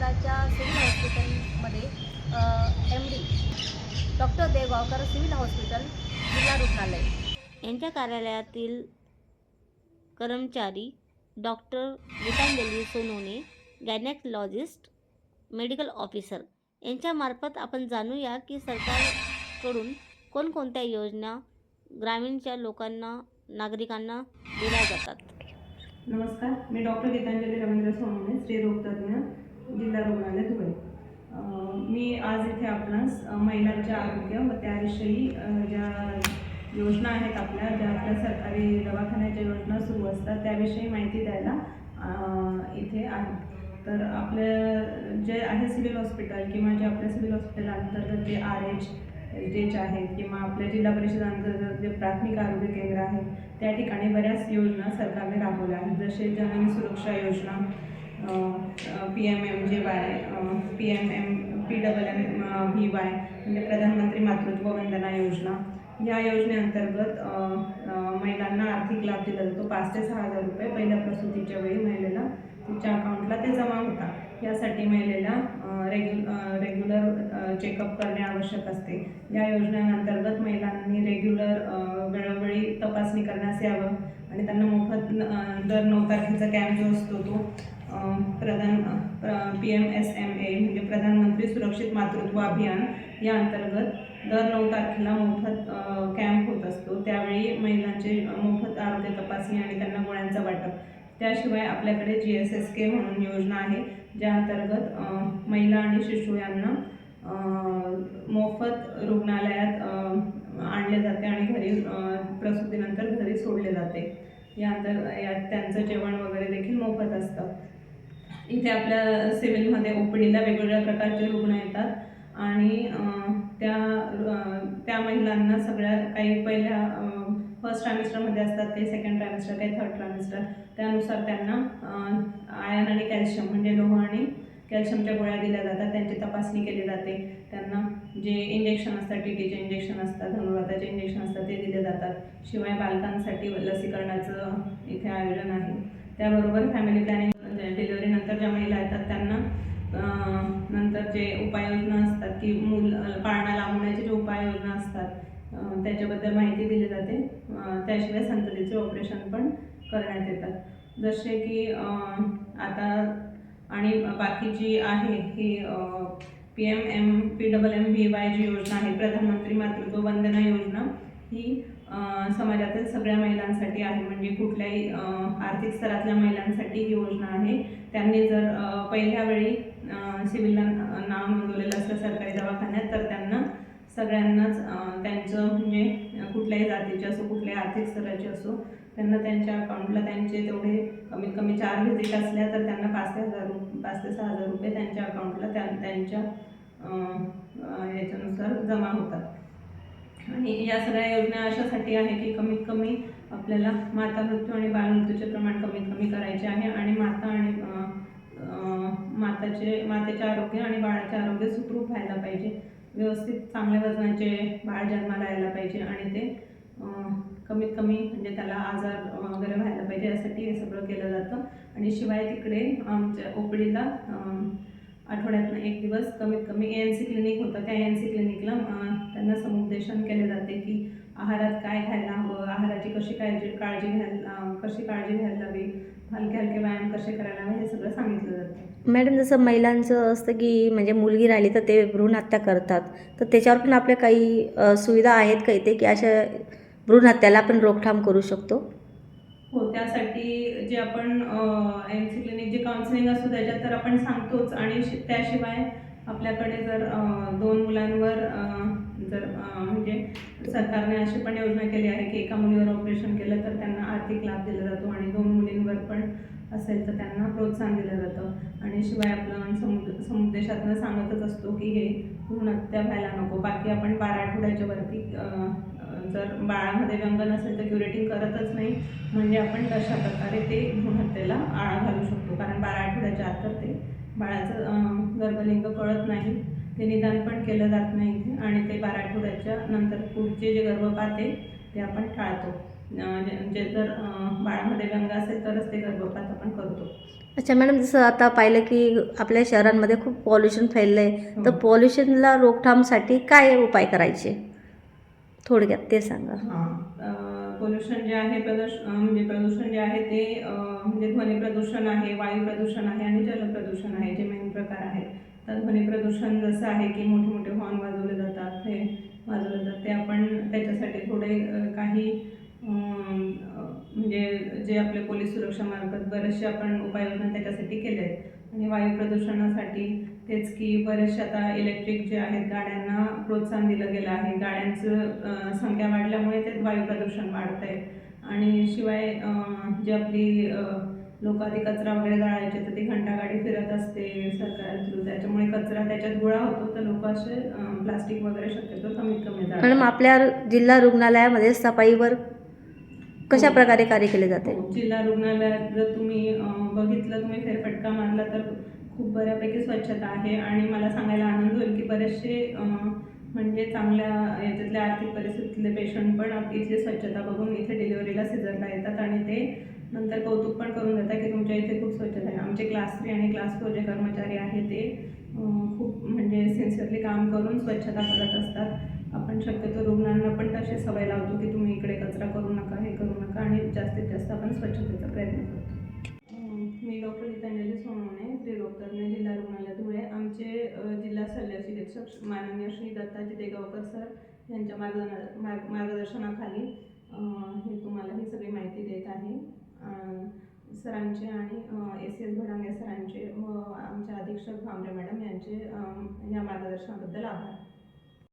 शहराच्या सिव्हिल हॉस्पिटलमध्ये M D doctor Deogaonkar civil hospital जिल्हा रुग्णालय. यांच्या कार्यालयातील कर्मचारी doctor Gitanjali Sonone gynaecologist medical officer यांच्यामार्फत आपण जाणूया की सरकारकडून कोणकोणत्या योजना ग्रामीणच्या लोकांना नागरिकांना दिल्या जातात. नमस्कार मी डॉक्टर गीतांजली रवींद्र सोनोने स्त्री रोगतज्ञ जिल्हा रुग्णालय धुळे. मी आज इथे आपणास महिलांच्या महिलांचे आरोग्य व त्याविषयी ज्या योजना आहेत आपल्या ज्या आपल्या सरकारी दवाखान्याच्या योजना सुरू असतात त्याविषयी माहिती द्यायला इथे आहे. तर आपलं जे आहे सिव्हिल हॉस्पिटल किंवा जे आपल्या सिव्हिल हॉस्पिटल अंतर्गत जे आर एच एच आहेत किंवा आपल्या जिल्हा परिषद अंतर्गत जे प्राथमिक आरोग्य केंद्र आहे त्या ठिकाणी बऱ्याच योजना सरकारने राबवल्या आहेत. जसे जननी सुरक्षा योजना P M M J Y P M M P double M V Y म्हणजे प्रधानमंत्री मातृत्व वंदना योजना. या योजनेअंतर्गत महिलांना आर्थिक लाभ दिला जातो. पाच ते सहा हजार रुपये पहिल्या प्रसूतीच्या वेळी महिलेला तिच्या अकाउंटला ते जमा होतात. यासाठी महिलेला रेग्यु रेग्युलर चेकअप करणे आवश्यक असते. या योजनेअंतर्गत महिलांनी रेग्युलर वेळोवेळी तपासणी करण्यास यावं. आणि त्यांना मोफत दर नऊ तारखेचा कॅम्प जो असतो तो प्रधान P M S M A म्हणजे प्रधानमंत्री सुरक्षित मातृत्व अभियान या अंतर्गत दर नऊ तारखेला मोफत कॅम्प होत असतो. त्यावेळी महिलांचे मोफत आरोग्य तपासणी आणि त्यांना गोळ्यांचं वाटप. त्याशिवाय आपल्याकडे जी एस एस के म्हणून योजना आहे ज्या अंतर्गत महिला आणि शिशू यांना मोफत रुग्णालयात आणले जाते आणि घरी प्रसूतीनंतर घरी सोडले जाते. यानंतर या त्यांचं जेवण वगैरे देखील मोफत असतं. इथे आपल्या सिव्हिलमध्ये ओपीडीला वेगवेगळ्या प्रकारचे रुग्ण येतात आणि त्या त्या महिलांना सगळ्या काही पहिल्या फर्स्ट ट्रायमिस्टरमध्ये असतात ते सेकंड ट्रायमिस्टर काही थर्ड ट्रायमिस्टर त्यानुसार त्यांना आयन आणि कॅल्शियम म्हणजे लोह आणि कॅल्शियमच्या गोळ्या दिल्या जातात त्यांची तपासणी केली जाते. त्यांना जे इंजेक्शन असतात टी इंजेक्शन असतात धनुर्वाताचे इंजेक्शन असतात ते दिले जातात. शिवाय बालकांसाठी लसीकरणाचं इथे आयोजन आहे. त्याबरोबर फॅमिली प्लॅनिंग डिलिव्हरीनंतर ज्या महिला येतात त्यांना नंतर जे उपाययोजना असतात की मूल पाळणा लांबण्याचे जे उपाययोजना असतात त्याच्याबद्दल माहिती दिली जाते. त्याशिवाय संततीचे ऑपरेशन पण करण्यात येतात. जसे की आता आणि बाकी जी आहे ही P M M P double M V Y जी योजना आहे प्रधानमंत्री मातृत्व वंदना योजना ही समाजातील सगळ्या महिलांसाठी आहे. म्हणजे कुठल्याही आर्थिक स्तरातल्या महिलांसाठी ही योजना आहे. त्यांनी जर पहिल्या वेळी सिव्हिलला नाव नोंदवलेलं असतं सरकारी दवाखान्यात तर त्यांना सगळ्यांनाच त्यांचं म्हणजे कुठल्याही जातीचे असो कुठल्याही आर्थिक स्तराचे असो त्यांना त्यांच्या अकाउंटला त्यांचे तेवढे कमीत कमी चार व्हिजिट असल्या तर त्यांना पाच ते हजार रुपये पाच ते सहा हजार रुपये त्यांच्या अकाउंटला त्या त्यांच्या याच्यानुसार जमा होतात. आणि या सगळ्या योजना अशासाठी आहे की कमीत कमी आपल्याला माता मृत्यू आणि बालमृत्यूचे प्रमाण कमीत कमी करायचे आहे आणि माता आणि माताचे मातेचे आरोग्य आणि बाळाचे आरोग्य सुखरूप व्हायला पाहिजे. व्यवस्थित चांगल्या वजनाचे बाळ जन्माला यायला पाहिजे आणि ते कमीत कमी म्हणजे त्याला आजार वगैरे व्हायला पाहिजे यासाठी हे सगळं केलं जातं. आणि शिवाय तिकडे आमच्या ओपडीला आठवड्यातनं एक दिवस कमीत कमी ए एन सी क्लिनिक होतं. त्या ए एन सी क्लिनिकला त्यांना समुपदेशन केले जाते की आहारात काय घ्यायला हवं आहाराची कशी काळजी काळजी घ्यायला कशी काळजी घ्यायला हवी हलके हलके व्यायाम कसे करायला हवे हे सगळं सांगितलं जातं. मॅडम जसं महिलांचं असतं की म्हणजे मुलगी राहिली तर ते भ्रूण हत्या करतात. तर त्याच्यावर पण आपल्या काही सुविधा आहेत का इथे की अशा भ्रूण हत्याला आपण रोकथाम करू शकतो? हो त्यासाठी जे आपण एम सी क्लिनिक जे काउन्सिलिंग असतो त्याच्यात तर आपण सांगतोच आणि त्याशिवाय आपल्याकडे जर दोन मुलांवर जर म्हणजे सरकारने अशी पण योजना केली आहे की एका मुलीवर ऑपरेशन केलं तर त्यांना आर्थिक लाभ दिला जातो आणि दोन मुलींवर पण असेल तर त्यांना प्रोत्साहन दिलं जातं. आणि शिवाय आपण समुद समुपदेशातनं सांगतच असतो की हे भ्रूण हत्या व्हायला नको. बाकी आपण बारा आठवड्याच्या वरती जर बाळामध्ये व्यंग नसेल तर क्युरेटिंग करतच नाही. म्हणजे आपण तशा प्रकारे ते भ्रूण हत्येला आळा घालू शकतो? कारण बारा आठवड्याच्या आत तर ते बाळाचं गर्भलिंग कळत नाही. ते निदान पण केलं जात नाही इथे. आणि ते बारा आठवड्याच्या नंतर पुढचे जे गर्भपात आहे ते आपण टाळतो. जे जे जर बाळामध्ये व्यंग असेल तरच ते गर्भपात आपण करतो. अच्छा मॅडम जसं आता पाहिलं की आपल्या शहरांमध्ये खूप पॉल्युशन फैललं आहे तर. पॉल्युशनला रोकथामसाठी काय उपाय करायचे? थोडक्यात ते सांगा. पोल्युशन जे आहे प्रदूष म्हणजे प्रदूषण जे आहे ते म्हणजे ध्वनी प्रदूषण आहे वायू प्रदूषण आहे आणि जल प्रदूषण आहे जे मेन प्रकार आहेत. तर ध्वनी प्रदूषण जसं आहे की मोठे मोठे हॉर्न वाजवले जातात ते वाजवले जातात ते आपण त्याच्यासाठी थोडे काही म्हणजे जे आपले पोलीस सुरक्षामार्फत बरेचसे आपण उपाययोजना त्याच्यासाठी केले आहेत आणि वायू प्रदूषणासाठी तेच की बरेचसे आता इलेक्ट्रिक जे आहेत गाड्यांना प्रोत्साहन दिलं गेलं आहे. गाड्यांचं संख्या वाढल्यामुळे ते वायू प्रदूषण वाढत आहे आणि शिवाय जी आपली लोक आधी कचरा वगैरे जाळायचे तर ती घंटागाडी फिरत असते सरकार थ्रू त्याच्यामुळे कचरा त्याच्यात गोळा होतो तर लोक असे प्लास्टिक वगैरे शक्यतो कमीत कमी मॅडम आपल्या जिल्हा रुग्णालयामध्ये सफाईवर कशा हो. प्रकारे कार्य केले जाते? हो, जिल्हा रुग्णालयात जर तुम्ही बघितलं तुम्ही फेरफटका मारला तर खूप बऱ्यापैकी स्वच्छता आहे आणि मला सांगायला आनंद होईल की बरेचसे म्हणजे चांगल्या याच्यातल्या आर्थिक परिस्थितीतले पेशंट पण आप- इथली स्वच्छता बघून इथे डिलिव्हरीला सिझरला येतात आणि ते नंतर कौतुक पण करून देतात की तुमच्या इथे खूप स्वच्छता आहे. आमचे क्लास थ्री आणि क्लास फोर जे कर्मचारी आहे ते खूप म्हणजे सिन्सिअरली काम करून स्वच्छता करत असतात. आपण शक्यतो रुग्णांना पण तशी सवय लावतो की तुम्ही इकडे कचरा करू नका हे करू नका आणि जास्तीत जास्त आपण स्वच्छतेचा प्रयत्न करतो. निरीक्षक माननीय श्री दत्ताजी देगावकर सर यांच्या मार्गदर्शन मार्ग मार्गदर्शनाखाली हे तुम्हाला ही सगळी माहिती देत आहे. सरांचे आणि एस एस भडांगे सरांचे व आमच्या अधीक्षक भांबरे मॅडम यांचे या मार्गदर्शनाबद्दल आभार.